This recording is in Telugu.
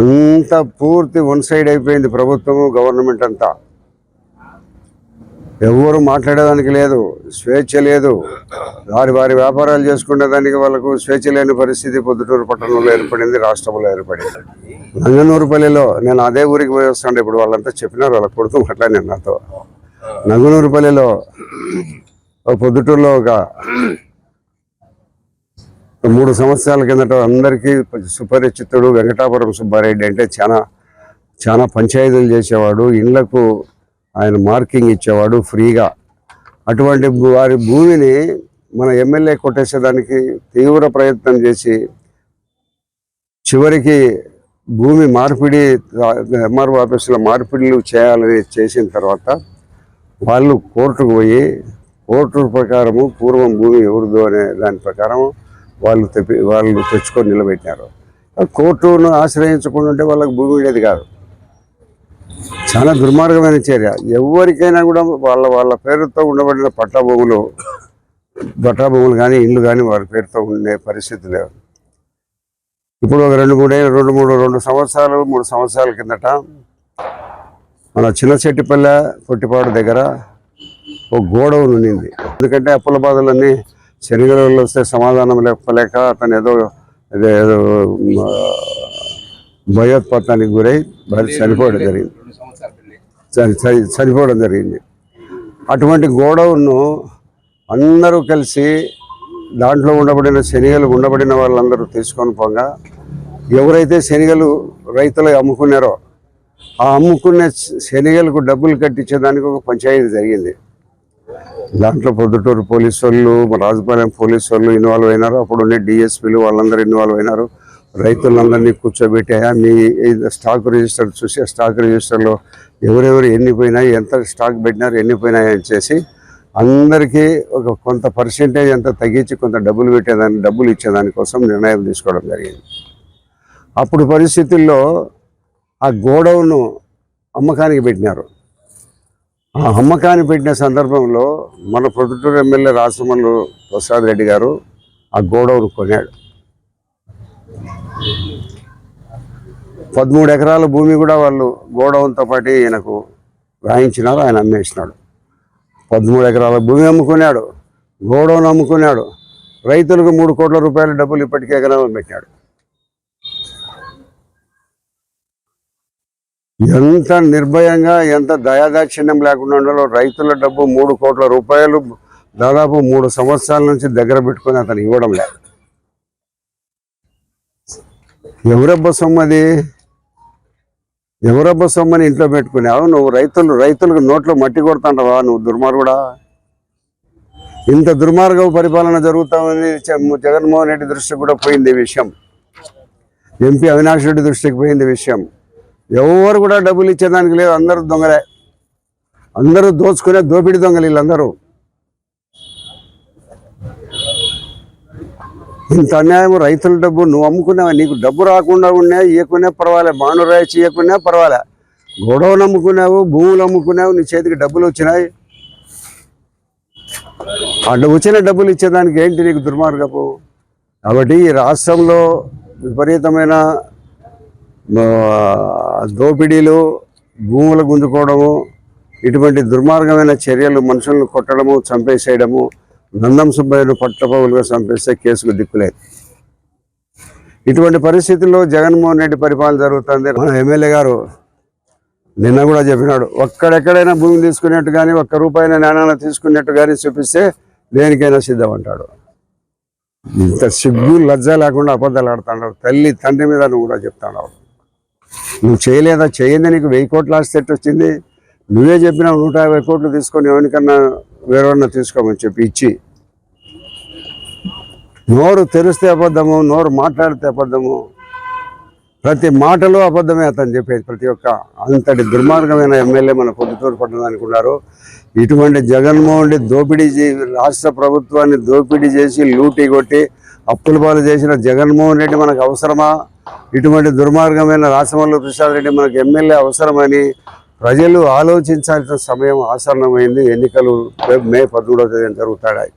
అంత పూర్తి వన్ సైడ్ అయిపోయింది ప్రభుత్వము గవర్నమెంట్ అంతా. ఎవరు మాట్లాడేదానికి లేదు స్వేచ్ఛ లేదు. వారి వారి వ్యాపారాలు చేసుకునేదానికి వాళ్ళకు స్వేచ్ఛ లేని పరిస్థితి పొద్దుటూరు పట్టణంలో ఏర్పడింది రాష్ట్రంలో ఏర్పడింది. నంగనూరుపల్లిలో నేను అదే ఊరికి పోయి వస్తాను ఇప్పుడు వాళ్ళంతా చెప్పినారు వాళ్ళకి కొడుతూ మాట్లాడినాను నాతో. నంగనూరుపల్లిలో పొద్దుటూరులో ఒక మూడు సంవత్సరాల కిందట అందరికీ సుపరిచితుడు వెంకటాపురం సుబ్బారెడ్డి అంటే చాలా చాలా పంచాయతీలు చేసేవాడు ఇళ్ళకు ఆయన మార్కింగ్ ఇచ్చేవాడు ఫ్రీగా. అటువంటి వారి భూమిని మన ఎమ్మెల్యే కొట్టేసేదానికి తీవ్ర ప్రయత్నం చేసి చివరికి భూమి మార్పిడి ఎంఆర్ఓ ఆఫీసులో మార్పిడిలు చేయాలని చేసిన తర్వాత వాళ్ళు కోర్టుకు పోయి కోర్టు ప్రకారము పూర్వం భూమి ఎవరిదో అనే దాని ప్రకారం వాళ్ళు తెప్పి వాళ్ళు తెచ్చుకొని నిలబెట్టినారు ఆ కోర్టును ఆశ్రయించకుండా ఉంటే వాళ్ళకి భూమి ఉండేది కాదు. చాలా దుర్మార్గమైన చర్య. ఎవరికైనా కూడా వాళ్ళ వాళ్ళ పేరుతో ఉండబడిన పట్టా భూములు పట్టా భూములు కానీ ఇల్లు కానీ వారి పేరుతో ఉండే పరిస్థితి లేవు ఇప్పుడు ఒక రెండు మూడే రెండు మూడు రెండు సంవత్సరాలు మూడు సంవత్సరాల కిందట మన చిన్న చెట్టిపల్లె పొట్టిపాడు దగ్గర ఒక గోడౌన్ ఉన్నింది. ఎందుకంటే అప్పుల బాధలన్నీ శనిగలు వస్తే సమాధానం లేకపోలేక అతను ఏదో ఏదో భయోత్పాతానికి గురై మరి చనిపోవడం జరిగింది. చని- చని- చనిపోవడం జరిగింది. అటువంటి గోడౌన్ను అందరూ కలిసి దాంట్లో ఉండబడిన శనిగలు ఉండబడిన వాళ్ళందరూ తీసుకొని పోగా ఎవరైతే శనిగలు రైతులు అమ్ముకున్నారో ఆ అమ్ముకునే శనిగలకు డబ్బులు కట్టించేదానికి ఒక పంచాయతీ జరిగింది. దాంట్లో పొద్దుటూరు పోలీసు వాళ్ళు రాజపాలెం పోలీసు వాళ్ళు ఇన్వాల్వ్ అయినారు. అప్పుడు ఉండే డిఎస్పీలు వాళ్ళందరూ ఇన్వాల్వ్ అయినారు. రైతులందరినీ కూర్చోబెట్టాయా మీ స్టాక్ రిజిస్టర్ చూసి స్టాక్ రిజిస్టర్లో ఎవరెవరు ఎన్ని పోయినాయి ఎంత స్టాక్ పెట్టినారు ఎన్ని పోయినాయి అని చేసి అందరికీ ఒక కొంత పర్సెంటేజ్ అంత తగ్గించి కొంత డబ్బులు పెట్టేదాన్ని డబ్బులు ఇచ్చేదానికోసం నిర్ణయం తీసుకోవడం జరిగింది. అప్పుడు పరిస్థితుల్లో ఆ గోడౌను అమ్మకానికి పెట్టినారు. ఆ అమ్మకాన్ని పెట్టిన సందర్భంలో మన ప్రొద్దుటూరు ఎమ్మెల్యే రాసమల్లు ప్రసాద్ రెడ్డి గారు ఆ గోడౌన్ కొన్నాడు. పదమూడు ఎకరాల భూమి కూడా వాళ్ళు గోడౌన్తో పాటు ఈయనకు రాయించినారు ఆయన అమ్మేసినాడు. పదమూడు ఎకరాల భూమి అమ్ముకున్నాడు గోడౌన్ అమ్ముకున్నాడు. రైతులకు మూడు కోట్ల రూపాయల డబ్బులు ఇప్పటికే ఎకరాలు పెట్టాడు. ఎంత నిర్భయంగా ఎంత దయాదాక్షిణ్యం లేకుండా ఉండాలో రైతుల డబ్బు మూడు కోట్ల రూపాయలు దాదాపు మూడు సంవత్సరాల నుంచి దగ్గర పెట్టుకొని అతను ఇవ్వడం లేదు. ఎవరబ్బ సొమ్మది? ఎవరబ్బ సొమ్మని ఇంట్లో పెట్టుకున్నావు నువ్వు రైతులు రైతులకు నోట్లో మట్టి కొడుతుంటావా? నువ్వు దుర్మార్గుడా? ఇంత దుర్మార్గ పరిపాలన జరుగుతామని జగన్మోహన్ రెడ్డి దృష్టికి కూడా పోయింది విషయం. ఎంపీ అవినాష్ రెడ్డి దృష్టికి పోయింది విషయం. ఎవరు కూడా డబ్బులు ఇచ్చేదానికి లేదు అందరూ దొంగలే. అందరూ దోచుకునే దోపిడి దొంగలు వీళ్ళందరూ. ఇంత అన్యాయం రైతుల డబ్బు నువ్వు అమ్ముకున్నావు? నీకు డబ్బు రాకుండా ఉన్నా ఇవ్వకునే పర్వాలే. బాను రాయిచి ఇవ్వకున్నా పర్వాలే. గొడవలు అమ్ముకున్నావు భూములు అమ్ముకున్నావు నీ చేతికి డబ్బులు వచ్చినాయి. అడ్డ వచ్చిన డబ్బులు ఇచ్చేదానికి ఏంటి నీకు దుర్మార్గపు? కాబట్టి ఈ రాష్ట్రంలో విపరీతమైన దోపిడీలు భూములు గుంజుకోవడము ఇటువంటి దుర్మార్గమైన చర్యలు మనుషులను కొట్టడము చంపేసేయడము నందం సుబ్బయ్యను పట్టపగులుగా చంపేస్తే కేసుకు దిక్కులేదు. ఇటువంటి పరిస్థితుల్లో జగన్మోహన్ రెడ్డి పరిపాలన జరుగుతుంది. మన ఎమ్మెల్యే గారు నిన్న కూడా చెప్పినాడు ఒక్కడెక్కడైనా భూమి తీసుకున్నట్టు కానీ ఒక్క రూపాయిన నాణ్యాలు తీసుకున్నట్టు కానీ చూపిస్తే దేనికైనా సిద్ధం అంటాడు. ఇంత సిగ్గు లజ్జ లేకుండా అబద్ధాలు ఆడుతున్నాడు. తల్లి తండ్రి మీద నువ్వు కూడా చెప్తాడు నువ్వు చేయలేదా? చేయండి నీకు వెయ్యి కోట్ల ఆస్తి వచ్చింది? నువ్వే చెప్పినా నూట యాభై కోట్లు తీసుకొని ఎవరికన్నా వేరేవన్నా తీసుకోమని చెప్పి ఇచ్చి. నోరు తెరిస్తే అబద్ధము నోరు మాట్లాడితే అబద్ధము. ప్రతి మాటలో అబద్ధమే అతను చెప్పేది ప్రతి ఒక్క అంతటి దుర్మార్గమైన ఎమ్మెల్యే మన పొద్దుటూరు పట్టణానికి ఉన్నారు. ఇటువంటి జగన్మోహన్ రెడ్డి దోపిడీ చే రాష్ట్ర ప్రభుత్వాన్ని దోపిడీ చేసి లూటీ కొట్టి అప్పుల పాలు చేసిన జగన్మోహన్ రెడ్డి మనకు అవసరమా? ఇటువంటి దుర్మార్గమైన రాసమల్లు ప్రసాద్ రెడ్డి మనకు ఎమ్మెల్యే అవసరమని ప్రజలు ఆలోచించాల్సిన సమయం ఆసరణమైంది ఎన్నికలు మే పదమూడవ తేదీన జరుగుతాయి